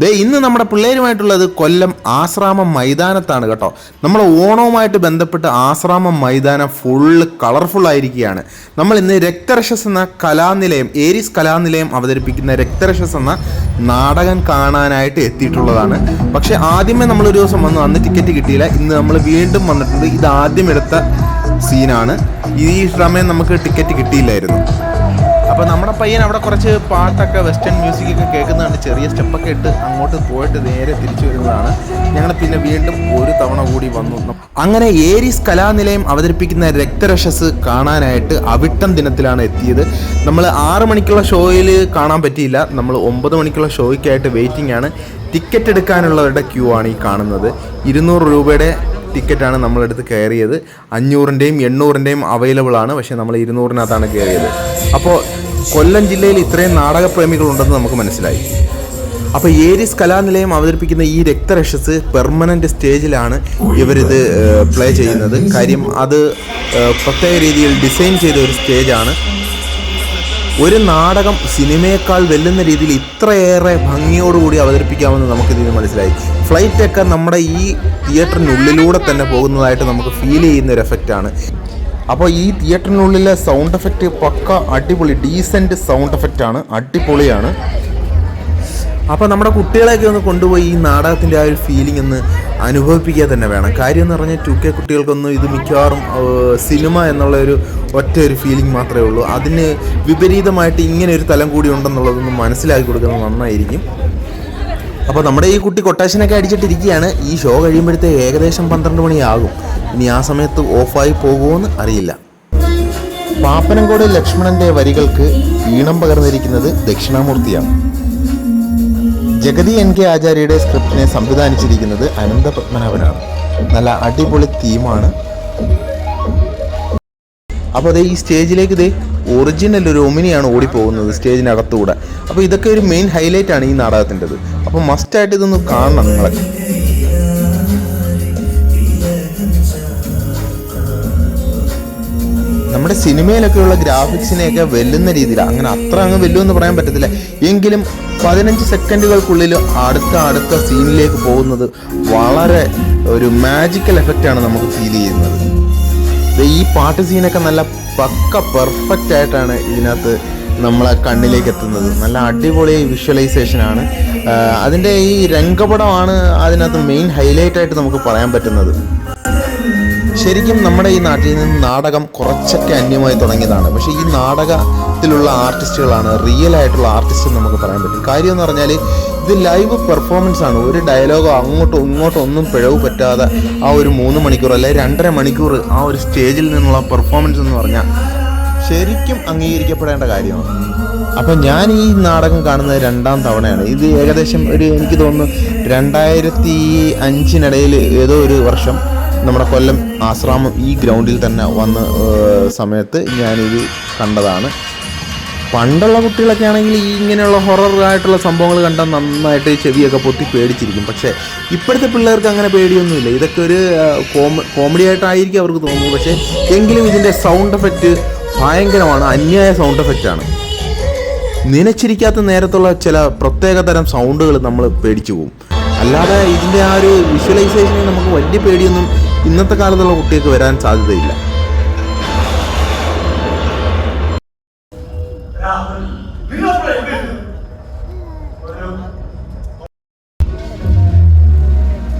ദേ ഇന്ന് നമ്മുടെ പിള്ളേരുമായിട്ടുള്ളത് കൊല്ലം ആശ്രാമം മൈതാനത്താണ് കേട്ടോ. നമ്മൾ ഓണവുമായിട്ട് ബന്ധപ്പെട്ട് ആശ്രാമം മൈതാനം ഫുള്ള് കളർഫുൾ ആയിരിക്കുകയാണ്. നമ്മൾ ഇന്ന് രക്തരക്ഷസ് എന്ന കലാനിലയം ഏരീസ് കലാനിലയം അവതരിപ്പിക്കുന്ന രക്തരക്ഷസ് എന്ന നാടകം കാണാനായിട്ട് എത്തിയിട്ടുള്ളതാണ്. പക്ഷേ ആദ്യമേ നമ്മൾ ഒരു ദിവസം വന്നു അന്ന് ടിക്കറ്റ് കിട്ടിയില്ല. ഇന്ന് നമ്മൾ വീണ്ടും വന്നിട്ടുണ്ട്. ഇത് ആദ്യം എടുത്ത സീനാണ് ഈ സമയം നമുക്ക് ടിക്കറ്റ് കിട്ടിയില്ലായിരുന്നു. അപ്പോൾ നമ്മുടെ പയ്യൻ അവിടെ കുറച്ച് പാട്ടൊക്കെ വെസ്റ്റേൺ മ്യൂസിക് ഒക്കെ കേൾക്കുന്നതുകൊണ്ട് ചെറിയ സ്റ്റെപ്പൊക്കെ ഇട്ട് അങ്ങോട്ട് പോയിട്ട് നേരെ തിരിച്ചു വരുന്നതാണ്. ഞങ്ങൾ പിന്നെ വീണ്ടും ഒരു തവണ കൂടി വന്നു. അങ്ങനെ ഏരീസ് കലാനിലയം അവതരിപ്പിക്കുന്ന രക്തരക്ഷസ് കാണാനായിട്ട് അവിട്ടം ദിനത്തിലാണ് എത്തിയത്. നമ്മൾ ആറ് മണിക്കുള്ള ഷോയിൽ കാണാൻ പറ്റിയില്ല. നമ്മൾ ഒമ്പത് മണിക്കുള്ള ഷോയ്ക്കായിട്ട് വെയിറ്റിംഗ് ആണ്. ടിക്കറ്റ് എടുക്കാനുള്ളവരുടെ ക്യൂ ആണ് ഈ കാണുന്നത്. ഇരുന്നൂറ് രൂപയുടെ ടിക്കറ്റാണ് നമ്മളെടുത്ത് കയറിയത്. അഞ്ഞൂറിന്റെയും എണ്ണൂറിന്റെയും അവൈലബിൾ ആണ്. പക്ഷേ നമ്മൾ ഇരുന്നൂറിനകത്താണ് കയറിയത്. അപ്പോൾ കൊല്ലം ജില്ലയിൽ ഇത്രയും നാടകപ്രേമികളുണ്ടെന്ന് നമുക്ക് മനസ്സിലായി. അപ്പോൾ ഏരിസ് കലാനിലയം അവതരിപ്പിക്കുന്ന ഈ രക്തരക്ഷസ് പെർമനന്റ് സ്റ്റേജിലാണ് ഇവരിത് പ്ലേ ചെയ്യുന്നത്. കാര്യം അത് പ്രത്യേക രീതിയിൽ ഡിസൈൻ ചെയ്ത ഒരു സ്റ്റേജാണ്. ഒരു നാടകം സിനിമയേക്കാൾ വെല്ലുന്ന രീതിയിൽ ഇത്രയേറെ ഭംഗിയോടുകൂടി അവതരിപ്പിക്കാമെന്ന് നമുക്കിതിൽ നിന്ന് മനസ്സിലായി ഫ്ലൈറ്റൊക്കെ നമ്മുടെ ഈ തിയേറ്ററിനുള്ളിലൂടെ തന്നെ പോകുന്നതായിട്ട് നമുക്ക് ഫീൽ ചെയ്യുന്ന ഒരു എഫക്റ്റാണ് അപ്പോൾ ഈ തിയേറ്ററിനുള്ളിലെ സൗണ്ട് എഫക്റ്റ് പക്ക അടിപൊളി ഡീസന്റ് സൗണ്ട് എഫക്റ്റ് ആണ് അടിപൊളിയാണ്. അപ്പോൾ നമ്മുടെ കുട്ടികളെയൊക്കെ ഒന്ന് കൊണ്ടുപോയി ഈ നാടകത്തിന്റെ ആ ഒരു ഫീലിംഗ് ഒന്ന് അനുഭവിപ്പിക്കുക തന്നെ വേണം. കാര്യം എന്ന് പറഞ്ഞാൽ ടു കെ കുട്ടികൾക്കൊന്നും ഇത് മിക്കവാറും സിനിമ എന്നുള്ള ഒരു ഒറ്റ ഒരു ഫീലിംഗ് മാത്രമേ ഉള്ളൂ. അതിന് വിപരീതമായിട്ട് ഇങ്ങനെ ഒരു തലം കൂടി ഉണ്ടെന്നുള്ളതൊന്ന് മനസ്സിലാക്കി കൊടുക്കുന്നത് നന്നായിരിക്കും. അപ്പോൾ നമ്മുടെ ഈ കുട്ടി കൊട്ടേഷനൊക്കെ അടിച്ചിട്ടിരിക്കുകയാണ്. ഈ ഷോ കഴിയുമ്പോഴത്തേക്ക് ഏകദേശം പന്ത്രണ്ട് മണിയാകും. ഇനി ആ സമയത്ത് ഓഫായി പോകുമോയെന്ന് അറിയില്ല. പാപ്പനംകോട് ലക്ഷ്മണന്റെ വരികൾക്ക് ഈണം പകർന്നിരിക്കുന്നത് ദക്ഷിണാമൂർത്തിയാണ്. ജഗതി എൻ കെ ആചാര്യയുടെ സ്ക്രിപ്റ്റിനെ സംവിധാനിച്ചിരിക്കുന്നത് അനന്ത പത്മനാഭനാണ്. നല്ല അടിപൊളി തീമാണ് അപ്പോൾ അതേ ഈ സ്റ്റേജിലേക്ക് ഇതേ ഒറിജിനൽ ഒരു ഒമിനിയാണ് ഓടിപ്പോകുന്നത് സ്റ്റേജിനകത്തൂടെ. അപ്പോൾ ഇതൊക്കെ ഒരു മെയിൻ ഹൈലൈറ്റ് ആണ് ഈ നാടകത്തിന്റെത്. അപ്പോൾ മസ്റ്റായിട്ട് ഇതൊന്ന് കാണണം നിങ്ങളൊക്കെ നമ്മുടെ സിനിമയിലൊക്കെയുള്ള ഗ്രാഫിക്സിനെയൊക്കെ വെല്ലുന്ന രീതിയിൽ അങ്ങനെ അത്ര അങ്ങ് വെല്ലുമെന്ന് പറയാൻ പറ്റത്തില്ല. എങ്കിലും പതിനഞ്ച് സെക്കൻഡുകൾക്കുള്ളിൽ അടുത്ത അടുത്ത സീനിലേക്ക് പോകുന്നത് വളരെ ഒരു മാജിക്കൽ എഫക്റ്റാണ് നമുക്ക് ഫീൽ ചെയ്യുന്നത്. ഈ പാട്ട് സീനൊക്കെ നല്ല പക്ക പെർഫെക്റ്റ് ആയിട്ടാണ് ഇതിനകത്ത് നമ്മളെ കണ്ണിലേക്ക് എത്തുന്നത്. നല്ല അടിപൊളി വിഷ്വലൈസേഷൻ ആണ്. അതിന്റെ ഈ രംഗപടമാണ് അതിനകത്ത് മെയിൻ ഹൈലൈറ്റ് ആയിട്ട് നമുക്ക് പറയാൻ പറ്റുന്നത്. ശരിക്കും നമ്മുടെ ഈ നാട്ടിൽ നിന്ന് നാടകം കുറച്ചൊക്കെ അന്യമായി തുടങ്ങിയതാണ്. പക്ഷേ ഈ നാടകത്തിലുള്ള ആർട്ടിസ്റ്റുകളാണ് റിയൽ ആയിട്ടുള്ള ആർട്ടിസ്റ്റ് നമുക്ക് പറയാൻ പറ്റും. കാര്യം എന്ന് പറഞ്ഞാൽ ഇത് ലൈവ് പെർഫോമൻസ് ആണ്. ഒരു ഡയലോഗോ അങ്ങോട്ടോ ഇങ്ങോട്ടോ ഒന്നും പിഴവ് പറ്റാതെ ആ ഒരു മൂന്ന് മണിക്കൂർ അല്ലെങ്കിൽ രണ്ടര മണിക്കൂർ ആ ഒരു സ്റ്റേജിൽ നിന്നുള്ള പെർഫോമൻസ് എന്ന് പറഞ്ഞാൽ ശരിക്കും അംഗീകരിക്കപ്പെടേണ്ട കാര്യമാണ്. അപ്പം ഞാൻ ഈ നാടകം കാണുന്നത് രണ്ടാം തവണയാണ്. ഇത് ഏകദേശം ഒരു എനിക്ക് തോന്നുന്നു രണ്ടായിരത്തി അഞ്ചിനിടയിൽ ഏതോ ഒരു വർഷം നമ്മുടെ കൊല്ലം ആശ്രാമം ഈ ഗ്രൗണ്ടിൽ തന്നെ വന്ന സമയത്ത് ഞാനിത് കണ്ടതാണ്. പണ്ടുള്ള കുട്ടികളൊക്കെ ആണെങ്കിൽ ഈ ഇങ്ങനെയുള്ള ഹൊറർ ആയിട്ടുള്ള സംഭവങ്ങൾ കണ്ടാൽ നന്നായിട്ട് ചെവിയൊക്കെ പൊത്തി പേടിച്ചിരിക്കും. പക്ഷേ ഇപ്പോഴത്തെ പിള്ളേർക്ക് അങ്ങനെ പേടിയൊന്നുമില്ല. ഇതൊക്കെ ഒരു കോമ കോമഡി ആയിട്ടായിരിക്കും അവർക്ക് തോന്നുന്നത്. പക്ഷേ എങ്കിലും ഇതിന്റെ സൗണ്ട് എഫക്റ്റ് ഭയങ്കരമാണ്. അന്യായ സൗണ്ട് എഫക്റ്റാണ് നനച്ചിരിക്കാത്ത നേരത്തുള്ള ചില പ്രത്യേക തരം സൗണ്ടുകൾ നമ്മൾ പേടിച്ചു പോകും. അല്ലാതെ ഇതിന്റെ ആ ഒരു വിഷ്വലൈസേഷനിൽ നമുക്ക് വലിയ പേടിയൊന്നും ഇന്നത്തെ കാലത്തുള്ള കുട്ടികൾക്ക് വരാൻ സാധ്യതയില്ല.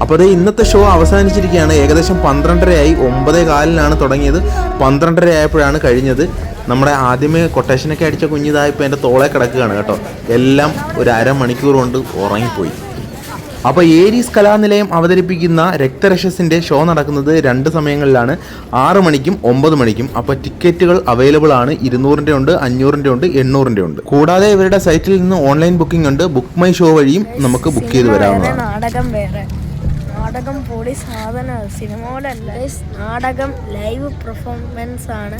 അപ്പോൾ അതേ ഇന്നത്തെ ഷോ അവസാനിച്ചിരിക്കുകയാണ്. ഏകദേശം പന്ത്രണ്ടരയായി ഒമ്പതേ കാലിലാണ് തുടങ്ങിയത്. പന്ത്രണ്ടര ആയപ്പോഴാണ് കഴിഞ്ഞത്. നമ്മുടെ ആദ്യമേ കൊട്ടേഷനൊക്കെ അടിച്ച കുഞ്ഞിതായപ്പോൾ എന്റെ തോളെ കിടക്കുകയാണ് കേട്ടോ. എല്ലാം ഒരു അരമണിക്കൂർ കൊണ്ട് ഉറങ്ങിപ്പോയി. അപ്പോൾ ഏരീസ് കലാനിലയം അവതരിപ്പിക്കുന്ന രക്തരക്ഷസിന്റെ ഷോ നടക്കുന്നത് രണ്ട് സമയങ്ങളിലാണ്. ആറ് മണിക്കും ഒമ്പത് മണിക്കും. അപ്പോൾ ടിക്കറ്റുകൾ അവൈലബിൾ ആണ്. ഇരുന്നൂറിന്റെ ഉണ്ട് അഞ്ഞൂറിന്റെ ഉണ്ട് എണ്ണൂറിന്റെ ഉണ്ട്. കൂടാതെ ഇവരുടെ സൈറ്റിൽ നിന്ന് ഓൺലൈൻ ബുക്കിംഗ് ഉണ്ട്. ബുക്ക് മൈ ഷോ വഴിയും നമുക്ക് ബുക്ക് ചെയ്ത് വരാവുന്നതാണ്. നാടകം വേറെ. നാടകം പോളി സാധന സിനിമ പോലെ അല്ല നാടകം ലൈവ് പെർഫോമൻസ് ആണ്.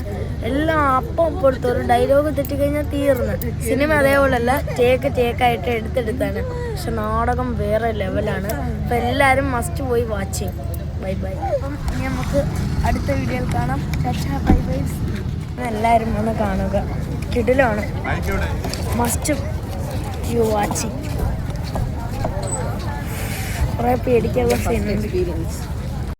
എല്ലാം അപ്പം അപ്പോഴത്തെ ഒരു ഡയലോഗ് തെറ്റിക്കഴിഞ്ഞാൽ തീർന്ന്. സിനിമ അതേപോലല്ല ടേക്ക് ടേക്കായിട്ട് എടുത്തെടുത്താണ്. പക്ഷെ നാടകം വേറെ ലെവലാണ് അപ്പം എല്ലാവരും മസ്റ്റ് പോയി വാച്ച് ചെയ്യും. ബൈ ബൈ അപ്പം ഇനി നമുക്ക് അടുത്ത വീഡിയോയിൽ കാണാം. ബൈ ബൈ എല്ലാവരും ഒന്ന് കാണുക. കിടിലാണ്. മസ്റ്റ് യു വാച്ചിങ് കുറെ പേടിക്കാനുള്ള സീനുണ്ട്